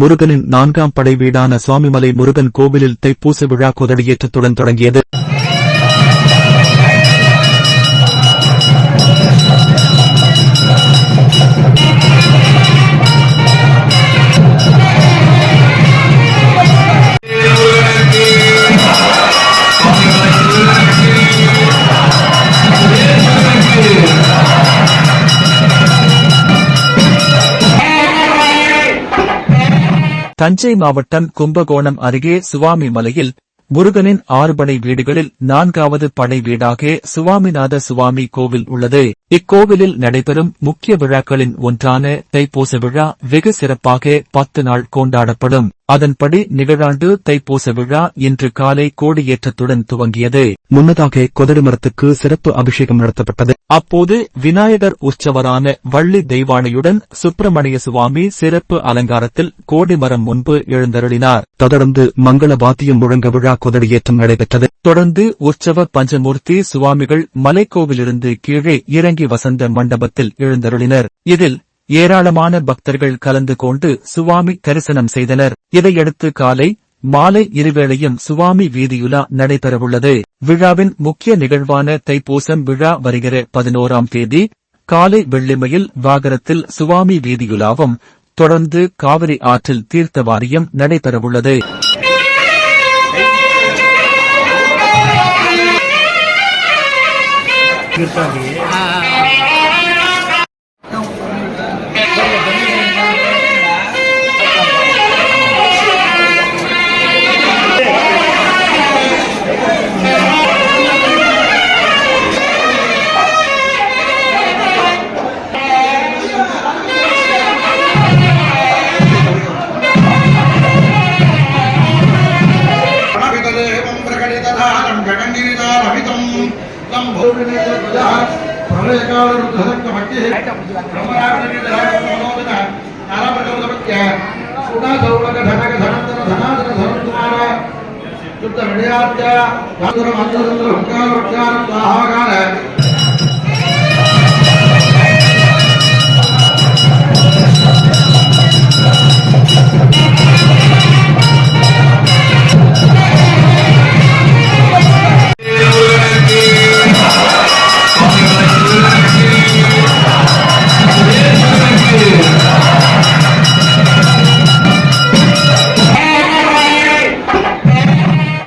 முருகனின் நான்காம் படை வீடான சுவாமிமலை முருகன் கோவிலில் தைப்பூச விழா கொதடியேற்றத்துடன் தொடங்கியது. தஞ்சை மாவட்டம் கும்பகோணம் அருகே சுவாமி மலையில் முருகனின் ஆறு படை வீடுகளில் நான்காவது படை வீடாக சுவாமிநாத சுவாமி கோவில் உள்ளது. இக்கோவிலில் நடைபெறும் முக்கிய விழாக்களின் ஒன்றான தைப்பூச விழா வெகு சிறப்பாக பத்து நாள் கொண்டாடப்படும். அதன்படி நிகழாண்டு தைப்பூச விழா இன்று காலை கோடியேற்றத்துடன் துவங்கியது. முன்னதாக கொதடுமரத்துக்கு சிறப்பு அபிஷேகம் நடத்தப்பட்டது. அப்போது விநாயகர் உற்சவரான வள்ளி தெய்வானையுடன் சுப்பிரமணிய சுவாமி சிறப்பு அலங்காரத்தில் கோடிமரம் முன்பு எழுந்தருளினார். தொடர்ந்து மங்கள வாத்தியம் முழங்க விழா கொதடியேற்றம் நடைபெற்றது. தொடர்ந்து உற்சவ பஞ்சமூர்த்தி சுவாமிகள் மலைக்கோவிலிருந்து கீழே இறங்கி வசந்த மண்டபத்தில் எழுந்தருளினர். இதில் ஏராளமான பக்தர்கள் கலந்து கொண்டு சுவாமி தரிசனம் செய்தனர். இதையடுத்து காலை மாலை இருவேளையும் சுவாமி வீதியுலா நடைபெறவுள்ளது. விழாவின் முக்கிய நிகழ்வான தைப்பூசம் விழா வருகிற பதினோராம் தேதி காலை வெள்ளிமையில் வாகரத்தில் சுவாமி வீதியுலாவும் தொடர்ந்து காவிரி ஆற்றில் தீர்த்த வாரியம் நடைபெறவுள்ளது. Thank. तं भूमिनेत्रध्वजः प्रलयकालरुद्धसक्तभक्तिः